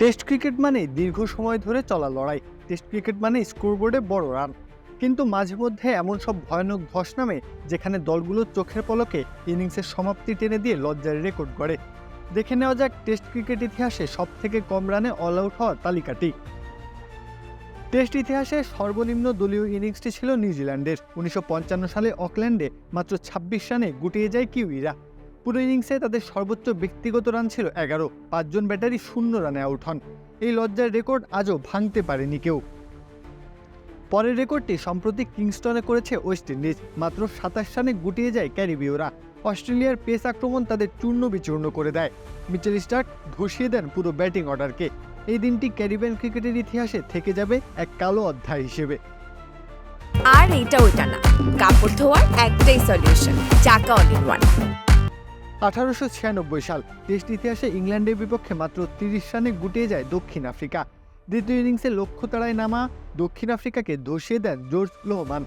Test cricket মানে দীর্ঘ সময় ধরে চলা লড়াই। টেস্ট ক্রিকেট মানে স্কোরবোর্ডে বড় রান। কিন্তু মাঝে মধ্যে এমন সব ভয়ানক ধস নামে, যেখানে দলগুলো চোখের পলকে ইনিংসের সমাপ্তি টেনে দিয়ে লজ্জার রেকর্ড করে দেখে নেওয়া যাক টেস্ট ক্রিকেট ইতিহাসে সব থেকে কম রানে অল আউট হওয়ার তালিকাটি। টেস্ট ইতিহাসে সর্বনিম্ন দলীয় ইনিংসটি ছিল নিউজিল্যান্ডের। উনিশশো পঞ্চান্ন সালে অকল্যান্ডে মাত্র ২৬ রানে গুটিয়ে যায় কিউইরা। পুরো ইনিংসে তাদের সর্বোচ্চ ব্যক্তিগত রান ছিল এগারো। পাঁচজন ব্যাটারি শূন্য রানে আউট হন। এই লজ্জার রেকর্ড আজও ভাঙতে পারেনি কেউ। পরের রেকর্ডটি সম্প্রতি কিংস্টনে করেছে ওয়েস্ট ইন্ডিজ। মাত্র সাতাশ রানে গুটিয়ে যায় ক্যারিবীয়রা। অস্ট্রেলিয়ার পেস আক্রমণ তাদের চূর্ণ বিচূর্ণ করে দেয়। মিচেল স্টার্ক ধসিয়ে দেন পুরো ব্যাটিং অর্ডারকে এই দিনটি ক্যারিবিয়ান ক্রিকেটের ইতিহাসে থেকে যাবে এক কালো অধ্যায় হিসেবে। আর এটা ওটা না। কাপড় ধোয়ার একটাই সলিউশন চাকা অল ওয়ান আঠারোশো ছিয়ানব্বই সাল টেস্ট ইতিহাসে ইংল্যান্ডের বিপক্ষে মাত্র তিরিশ রানে গুটিয়ে যায় দক্ষিণ আফ্রিকা। দ্বিতীয় ইনিংসে লক্ষ্য তাড়ায় নামা দক্ষিণ আফ্রিকাকে ধসিয়ে দেন জর্জ লোহমান।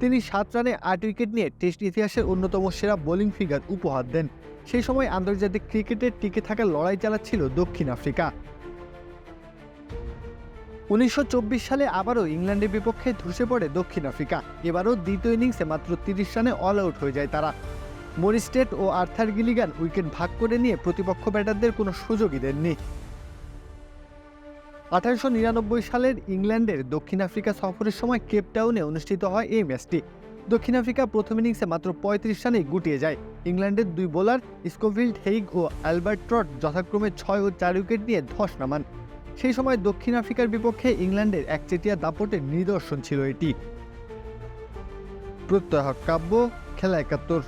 তিনি সাত রানে আট উইকেট নিয়ে টেস্ট ইতিহাসের অন্যতম সেরা বোলিং ফিগার উপহার দেন। সেই সময় আন্তর্জাতিক ক্রিকেটে টিকে থাকার লড়াই চালাচ্ছিল দক্ষিণ আফ্রিকা। উনিশশো চব্বিশ সালে আবারও ইংল্যান্ডের বিপক্ষে ধসে পড়ে দক্ষিণ আফ্রিকা। এবারও দ্বিতীয় ইনিংসে মাত্র তিরিশ রানে অল আউট হয়ে যায় তারা। মরিস্টেট ও আর্থার গিলিগান উইকেট ভাগ করে নিয়ে প্রতিপক্ষ ব্যাটারদের কোনো সুযোগই দেননি। আঠারোশো নিরানব্বই সালের ইংল্যান্ডের দক্ষিণ আফ্রিকা সফরের সময় কেপটাউনে অনুষ্ঠিত হয় এই ম্যাচটি। দক্ষিণ আফ্রিকা প্রথম ইনিংসে মাত্র পঁয়ত্রিশ রানে গুটিয়ে যায়। ইংল্যান্ডের দুই বোলার স্কোভিল্ড হেইগ ও অ্যালবার্ট ট্রট যথাক্রমে ছয় ও চার উইকেট নিয়ে ধস নামান। সেই সময় দক্ষিণ আফ্রিকার বিপক্ষে ইংল্যান্ডের একচেটিয়া দাপটের নিদর্শন ছিল এটি। প্রত্যয় কাব্য, খেলা একাত্তর।